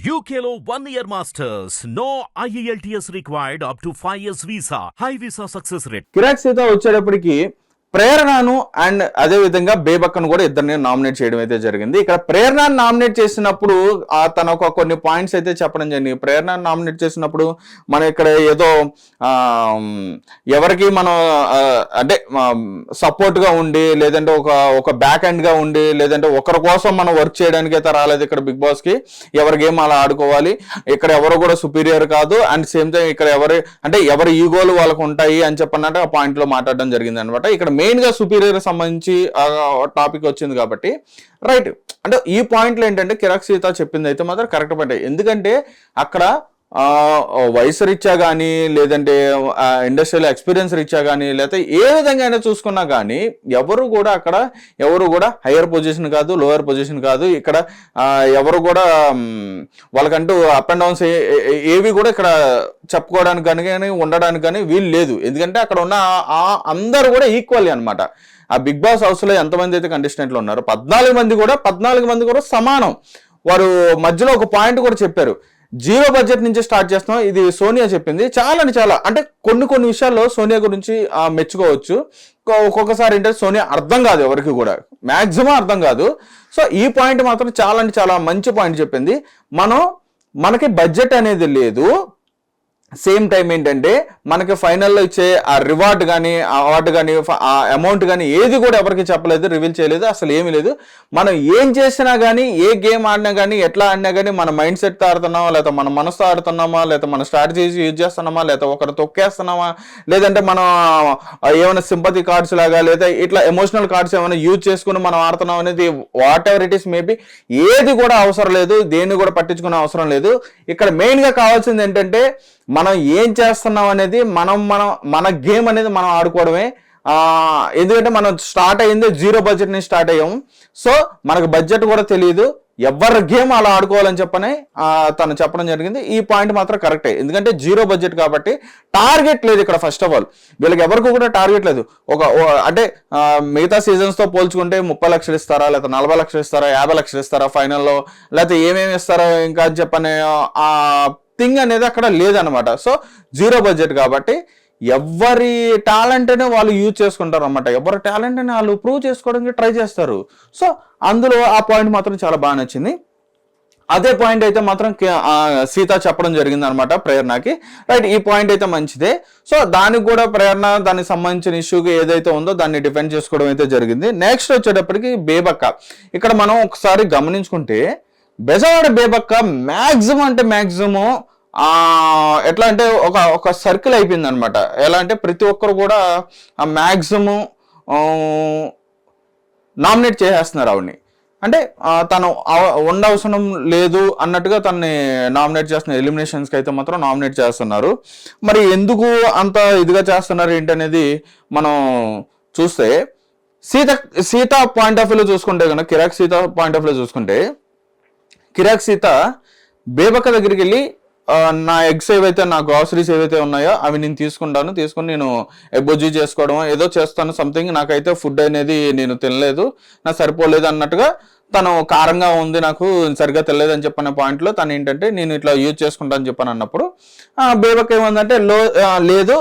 యూకేలో one year masters no IELTS required up to five years visa high visa success rate కిరాక్ సీత వచ్చేటప్పటికి ప్రేరణను and అదే విధంగా బేబక్కను కూడా ఇద్దరిని నామినేట్ చేయడం అయితే జరిగింది. ఇక్కడ ప్రేరణను నామినేట్ చేసినప్పుడు తన ఒక కొన్ని పాయింట్స్ అయితే చెప్పడం జరిగింది. ప్రేరణను నామినేట్ చేసినప్పుడు మనం ఇక్కడ ఏదో ఎవరికి మనం అంటే సపోర్ట్గా ఉండి లేదంటే ఒక ఒక బ్యాక్ ఎండ్గా ఉండి లేదంటే ఒకరి కోసం మనం వర్క్ చేయడానికి అయితే రాలేదు ఇక్కడ బిగ్ బాస్కి. ఎవరి గేమ్ అలా ఆడుకోవాలి? ఇక్కడ ఎవరు కూడా సుపీరియర్ కాదు. అండ్ సేమ్ టైం ఇక్కడ ఎవరి అంటే ఎవరి ఈగోలు వాళ్ళకు ఉంటాయి అని చెప్పన్నట్టు ఆ పాయింట్లో మాట్లాడడం జరిగింది అనమాట ఇక్కడ మెయిన్గా సుపీరియర్ సంబంధించి టాపిక్ వచ్చింది కాబట్టి రైట్. అంటే ఈ పాయింట్లు ఏంటంటే కిరాక్ సీత చెప్పింది అయితే మాత్రం కరెక్ట్ పాయింట్. ఎందుకంటే అక్కడ వయసు రీత్యా కానీ లేదంటే ఇండస్ట్రియల్ ఎక్స్పీరియన్స్ రీత్యా కానీ లేకపోతే ఏ విధంగా అయినా చూసుకున్నా కానీ ఎవరు కూడా అక్కడ ఎవరు కూడా హయ్యర్ పొజిషన్ కాదు లోయర్ పొజిషన్ కాదు. ఇక్కడ ఎవరు కూడా వాళ్ళకంటూ అప్ అండ్ డౌన్స్ ఏవి కూడా ఇక్కడ చెప్పుకోవడానికి కానీ కానీ ఉండడానికి కానీ వీలు లేదు. ఎందుకంటే అక్కడ ఉన్న ఆ- అందరూ కూడా ఈక్వల్ అనమాట ఆ బిగ్ బాస్ హౌస్లో ఎంతమంది అయితే కంటెస్టెంట్లు ఉన్నారు పద్నాలుగు మంది కూడా పద్నాలుగు మంది కూడా సమానం. వారు మధ్యలో ఒక పాయింట్ కూడా చెప్పారు. జీరో బడ్జెట్ నుంచి స్టార్ట్ చేస్తున్నాం. ఇది సోనియా చెప్పింది. చాలా అని చాలా. అంటే కొన్ని కొన్ని విషయాల్లో సోనియా గురించి మెచ్చుకోవచ్చు. ఒక్కొక్కసారి ఏంటంటే సోనియా అర్థం కాదు ఎవరికి కూడా. మ్యాక్సిమం అర్థం కాదు. సో ఈ పాయింట్ మాత్రం చాలా అంటే చాలా మంచి పాయింట్ చెప్పింది. మనం మనకి బడ్జెట్ అనేది లేదు. సేమ్ టైం ఏంటంటే మనకి ఫైనల్లో ఇచ్చే ఆ రివార్డ్ కానీ ఆ అవార్డు కానీ ఆ అమౌంట్ కానీ ఏది కూడా ఎవరికి చెప్పలేదు రివీల్ చేయలేదు అసలు ఏమీ లేదు. మనం ఏం చేసినా కానీ ఏ గేమ్ ఆడినా కానీ ఎట్లా ఆడినా కానీ మన మైండ్ సెట్తో ఆడుతున్నామా లేదా మన మనసుతో ఆడుతున్నామా లేదా మన స్ట్రాటజీస్ యూజ్ చేస్తున్నామా లేదా ఒకరు తొక్కేస్తున్నామా లేదంటే మనం ఏమైనా సింపతి కార్డ్స్ లాగా లేదా ఇట్లా ఎమోషనల్ కార్డ్స్ ఏమైనా యూజ్ చేసుకుని మనం ఆడుతున్నాం అనేది whatever it is maybe ఏది కూడా అవసరం లేదు దేన్ని కూడా పట్టించుకునే అవసరం లేదు. ఇక్కడ మెయిన్గా కావాల్సింది ఏంటంటే మనం ఏం చేస్తున్నాం అనేది మనం మనం మన గేమ్ అనేది మనం ఆడుకోవడమే. ఎందుకంటే మనం స్టార్ట్ అయ్యింది జీరో బడ్జెట్ నుంచి స్టార్ట్ అయ్యాము. సో మనకు బడ్జెట్ కూడా తెలియదు ఎవరి గేమ్ అలా ఆడుకోవాలని చెప్పని తను చెప్పడం జరిగింది. ఈ పాయింట్ మాత్రం కరెక్టే. ఎందుకంటే జీరో బడ్జెట్ కాబట్టి టార్గెట్ లేదు ఇక్కడ ఫస్ట్ ఆఫ్ ఆల్. వీళ్ళకి ఎవరికి కూడా టార్గెట్ లేదు. ఒక అంటే మిగతా సీజన్స్తో పోల్చుకుంటే ముప్పై లక్షలు ఇస్తారా లేకపోతే నలభై లక్షలు ఇస్తారా యాభై లక్షలు ఇస్తారా ఫైనల్లో లేకపోతే ఏమేమి ఇస్తారా ఇంకా అని చెప్పని థింగ్ అనేది అక్కడ లేదనమాట సో జీరో బడ్జెట్ కాబట్టి ఎవరి టాలెంట్ని వాళ్ళు యూజ్ చేసుకుంటారు అనమాట ఎవరి టాలెంట్ని వాళ్ళు ప్రూవ్ చేసుకోవడానికి ట్రై చేస్తారు. సో అందులో ఆ పాయింట్ మాత్రం చాలా బాగా నచ్చింది. అదే పాయింట్ అయితే మాత్రం సీత చెప్పడం జరిగింది అనమాట ప్రేరణకి. రైట్ ఈ పాయింట్ అయితే మంచిదే. సో దానికి కూడా ప్రేరణ దానికి సంబంధించిన ఇష్యూకి ఏదైతే ఉందో దాన్ని డిఫెండ్ చేసుకోవడం అయితే జరిగింది. నెక్స్ట్ వచ్చేటప్పటికి బేబక్క. ఇక్కడ మనం ఒకసారి గమనించుకుంటే బెజవాడ బేబక్క మ్యాక్సిమం అంటే మ్యాక్సిమం ఎట్లా అంటే ఒక ఒక సర్కిల్ అయిపోయింది అనమాట ఎలా అంటే ప్రతి ఒక్కరు కూడా ఆ మ్యాక్సిమం నామినేట్ చేసేస్తున్నారు ఆవిడ్ని. అంటే తను ఉండవసరం లేదు అన్నట్టుగా తనని నామినేట్ చేస్తున్న ఎలిమినేషన్స్కి అయితే మాత్రం నామినేట్ చేస్తున్నారు. మరి ఎందుకు అంత ఇదిగా చేస్తున్నారు ఏంటనేది మనం చూస్తే సీత సీత పాయింట్ ఆఫ్ వ్యూలో చూసుకుంటే కనుక కిరాక్ సీత పాయింట్ ఆఫ్ వ్యూలో చూసుకుంటే కిరాక్ సీత బేబక్క దగ్గరికి వెళ్ళి నా ఎగ్స్ ఏవైతే నా గ్రాసరీస్ ఏవైతే ఉన్నాయో అవి నేను తీసుకుంటాను. తీసుకుని నేను ఎబ్బొజ్జి చేసుకోవడం ఏదో చేస్తాను సంథింగ్. నాకైతే ఫుడ్ అనేది నేను తినలేదు. నా సరిపోలేదు అన్నట్టుగా తను కారంగా ఉంది నాకు సరిగ్గా తెలియదు అని చెప్పిన పాయింట్లో తను ఏంటంటే నేను ఇట్లా యూజ్ చేసుకుంటాను చెప్పాను అన్నప్పుడు. బేబక్ ఏమందంటే లో లేదు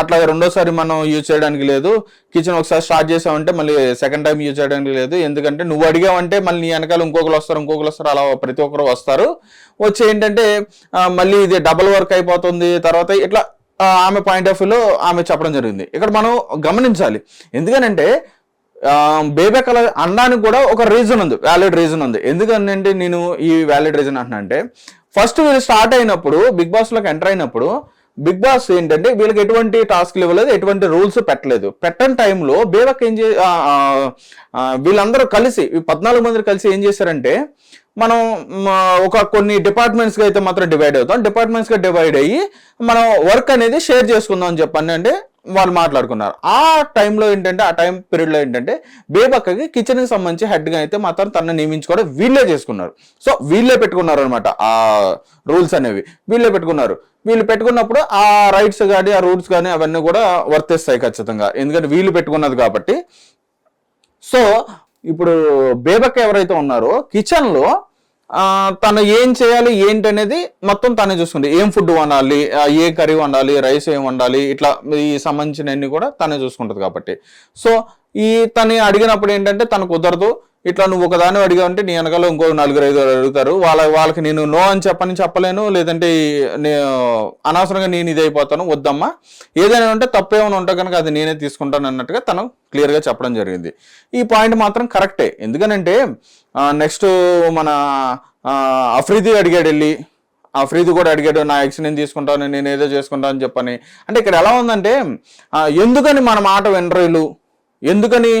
అట్లా రెండోసారి మనం యూజ్ చేయడానికి లేదు. కిచెన్ ఒకసారి స్టార్ట్ చేసామంటే మళ్ళీ సెకండ్ టైం యూజ్ చేయడానికి లేదు. ఎందుకంటే నువ్వు అడిగావంటే మళ్ళీ నీ వెనకాల ఇంకొకరు వస్తారు ఇంకొకరు వస్తారు అలా ప్రతి ఒక్కరు వస్తారు. వచ్చి ఏంటంటే మళ్ళీ ఇది డబుల్ వర్క్ అయిపోతుంది. తర్వాత ఇట్లా ఆమె పాయింట్ ఆఫ్ వ్యూలో ఆమె చెప్పడం జరిగింది. ఇక్కడ మనం గమనించాలి. ఎందుకనంటే బేబే కలర్ అనడానికి కూడా ఒక రీజన్ ఉంది వ్యాలిడ్ రీజన్ ఉంది. ఎందుకంటే నేను ఈ వ్యాలిడ్ రీజన్ అంటే ఫస్ట్ వీళ్ళు స్టార్ట్ అయినప్పుడు బిగ్ బాస్లోకి ఎంటర్ అయినప్పుడు బిగ్ బాస్ ఏంటంటే వీళ్ళకి ఎటువంటి టాస్క్లు ఇవ్వలేదు ఎటువంటి రూల్స్ పెట్టలేదు. పెట్టని టైంలో బేబక్ ఏం చే వీళ్ళందరూ కలిసి పద్నాలుగు మంది కలిసి ఏం చేశారంటే మనం ఒక కొన్ని డిపార్ట్మెంట్స్గా అయితే మాత్రం డివైడ్ అవుతాం. డిపార్ట్మెంట్స్గా డివైడ్ అయ్యి మనం వర్క్ అనేది షేర్ చేసుకుందాం అని చెప్పండి అంటే వాళ్ళు మాట్లాడుకున్నారు. ఆ టైంలో ఏంటంటే ఆ టైం పీరియడ్లో ఏంటంటే బేబక్కకి కిచెన్కి సంబంధించి హెడ్గా అయితే మాత్రం తనని నియమించుకోవడం వీళ్ళే చేసుకున్నారు. సో వీళ్ళే పెట్టుకున్నారు అనమాట ఆ రూల్స్ అనేవి. వీళ్ళే పెట్టుకున్నారు. వీళ్ళు పెట్టుకున్నప్పుడు ఆ రైట్స్ కానీ ఆ రూల్స్ కానీ అవన్నీ కూడా వర్తిస్తాయి ఖచ్చితంగా. ఎందుకంటే వీళ్ళు పెట్టుకున్నది కాబట్టి. సో ఇప్పుడు బేబక్క ఎవరైతే ఉన్నారో కిచెన్లో తను ఏం చేయాలి ఏంటనేది మొత్తం తనే చూసుకుంది. ఏం ఫుడ్ వండాలి ఏ కర్రీ వండాలి రైస్ ఏం వండాలి ఇట్లా ఈ సంబంధించినవన్నీ కూడా తనే చూసుకుంటుంది కాబట్టి. సో ఈ తను అడిగినప్పుడు ఏంటంటే తను కుదరదు. ఇట్లా నువ్వు ఒకదాని అడిగావంటే నీ వెనకాల ఇంకో నలుగురు ఐదుగురు అడుగుతారు. వాళ్ళ వాళ్ళకి నేను నో అని చెప్పని చెప్పలేను. లేదంటే అనవసరంగా నేను ఇది అయిపోతాను. వద్దమ్మా. ఏదైనా ఉంటే తప్పేమైనా ఉంటే కనుక అది నేనే తీసుకుంటాను అన్నట్టుగా తను క్లియర్గా చెప్పడం జరిగింది. ఈ పాయింట్ మాత్రం కరెక్టే ఎందుకనంటే నెక్స్ట్ మన అఫ్రీది అడిగాడు వెళ్ళి. అఫ్రీది కూడా అడిగాడు నా ఎక్స్ నేను తీసుకుంటాను నేను ఏదో చేసుకుంటాను అని చెప్పని. అంటే ఇక్కడ ఎలా ఉందంటే ఎందుకని మన మాట వినరు ఎందుకని?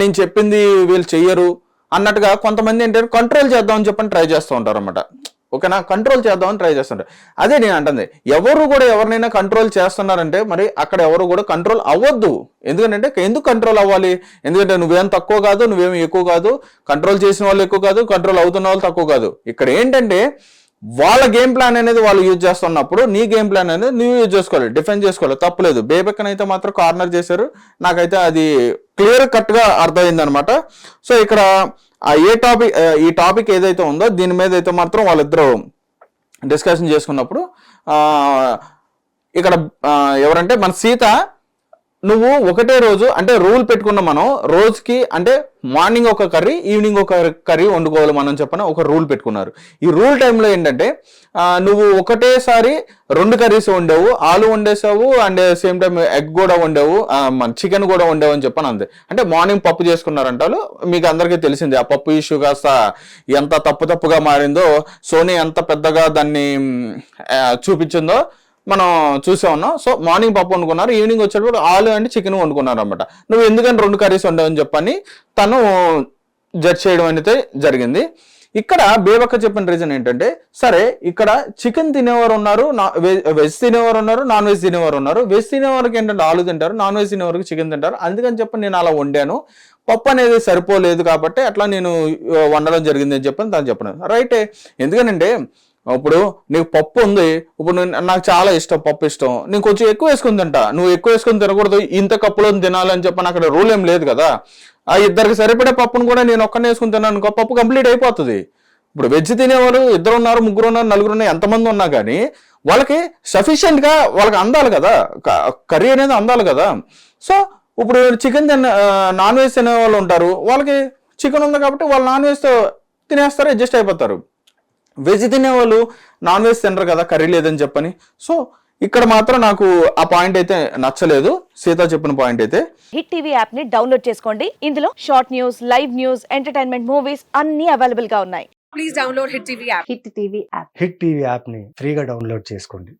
నేను చెప్పింది వీళ్ళు చెయ్యరు అన్నట్టుగా కొంతమంది ఏంటంటే కంట్రోల్ చేద్దామని చెప్పని ట్రై చేస్తూ ఉంటారు అనమాట ఓకేనా? కంట్రోల్ చేద్దామని ట్రై చేస్తుంటారు అదే నేను అంటుంది ఎవరు కూడా ఎవరినైనా కంట్రోల్ చేస్తున్నారంటే మరి అక్కడ ఎవరు కూడా కంట్రోల్ అవ్వద్దు. ఎందుకంటే ఎందుకు కంట్రోల్ అవ్వాలి? ఎందుకంటే నువ్వేం తక్కువ కాదు నువ్వేం ఎక్కువ కాదు కంట్రోల్ చేసిన వాళ్ళు ఎక్కువ కాదు కంట్రోల్ అవుతున్న వాళ్ళు తక్కువ కాదు. ఇక్కడ ఏంటంటే వాళ్ళ గేమ్ ప్లాన్ అనేది వాళ్ళు యూజ్ చేస్తున్నప్పుడు నీ గేమ్ ప్లాన్ అనేది నువ్వు యూజ్ చేసుకోవాలి డిఫెండ్ చేసుకోవాలి. తప్పలేదు. బేబెక్కన్ అయితే మాత్రం కార్నర్ చేశారు. నాకైతే అది క్లియర్ కట్గా అర్థమైందనమాట. అర్థమైంది అనమాట సో ఇక్కడ ఆ ఏ టాపిక్ ఈ టాపిక్ ఏదైతే ఉందో దీని మీద అయితే మాత్రం వాళ్ళిద్దరూ డిస్కషన్ చేసుకున్నప్పుడు ఇక్కడ ఎవరంటే మన సీత నువ్వు ఒకటే రోజు అంటే రూల్ పెట్టుకున్నాం మనం రోజుకి అంటే మార్నింగ్ ఒక కర్రీ ఈవినింగ్ ఒక కర్రీ వండుకోవాలి మనం చెప్పిన ఒక రూల్ పెట్టుకున్నారు. ఈ రూల్ టైంలో ఏంటంటే నువ్వు ఒకటేసారి రెండు కర్రీస్ వండావు ఆలు వండేసావు అండ్ సేమ్ టైం ఎగ్ కూడా వండావు మన చికెన్ కూడా వండావు అని చెప్పని అంతే అంటే మార్నింగ్ పప్పు చేసుకున్నారంటారు మీకు అందరికీ తెలిసింది ఆ పప్పు ఇష్యూ కాస్త ఎంత తప్పు తప్పుగా మారిందో సోనీ ఎంత పెద్దగా దాన్ని చూపించిందో మనం చూసే ఉన్నాం. సో మార్నింగ్ పప్పు వండుకున్నారు. ఈవినింగ్ వచ్చేటప్పుడు ఆలు అండ్ చికెన్ వండుకున్నారు అనమాట నువ్వు ఎందుకని రెండు కర్రీస్ వండావని చెప్పని తను జడ్జ్ చేయడం అనేది జరిగింది. ఇక్కడ బేబక్క చెప్పిన రీజన్ ఏంటంటే సరే ఇక్కడ చికెన్ తినేవారు ఉన్నారు వెజ్ తినేవారు ఉన్నారు నాన్ వెజ్ తినేవారు ఉన్నారు. వెజ్ తినేవారికి ఏంటంటే ఆలు తింటారు నాన్ వెజ్ తినేవారికి చికెన్ తింటారు. అందుకని చెప్పి నేను అలా వండాను. పప్పు అనేది సరిపోలేదు కాబట్టి అట్లా నేను వండడం జరిగింది అని చెప్పని తను చెప్పను రైటే ఎందుకనంటే ఇప్పుడు నీకు పప్పు ఉంది. ఇప్పుడు నాకు చాలా ఇష్టం పప్పు ఇష్టం. నేను కొంచెం ఎక్కువ వేసుకుని తింటా. నువ్వు ఎక్కువ వేసుకుని తినకూడదు. ఇంత కప్పులో తినాలని చెప్పని అక్కడ రూల్ ఏం లేదు కదా. ఆ ఇద్దరికి సరిపడే పప్పును కూడా నేను ఒక్కనే వేసుకుని తిన్నాను అనుకో పప్పు కంప్లీట్ అయిపోతుంది. ఇప్పుడు వెజ్ తినేవారు ఇద్దరు ఉన్నారు ముగ్గురు ఉన్నారు నలుగురు ఉన్నారు ఎంతమంది ఉన్నా కానీ వాళ్ళకి సఫిషియెంట్గా వాళ్ళకి అందాలి కదా. కర్రీ అనేది అందాలి కదా. సో ఇప్పుడు చికెన్ తిన్న నాన్ వెజ్ తినే వాళ్ళు ఉంటారు. వాళ్ళకి చికెన్ ఉంది కాబట్టి వాళ్ళు నాన్ వెజ్తో తినేస్తారు అడ్జస్ట్ అయిపోతారు. వెజ్ తినేవాళ్ళు నాన్ వెజ్ తినరు కదా కర్రీ లేదని చెప్పని. సో ఇక్కడ మాత్రం నాకు ఆ పాయింట్ అయితే నచ్చలేదు. సీత చెప్పిన పాయింట్ అయితే. హిట్ టీవీ యాప్ని డౌన్లోడ్ చేసుకోండి. ఇందులో short news live news entertainment movies అన్ని అవైలబుల్గా ఉన్నాయి. Please download Hit TV app. Hit TV app hit TV యాప్ని ఫ్రీగా డౌన్లోడ్ చేసుకోండి.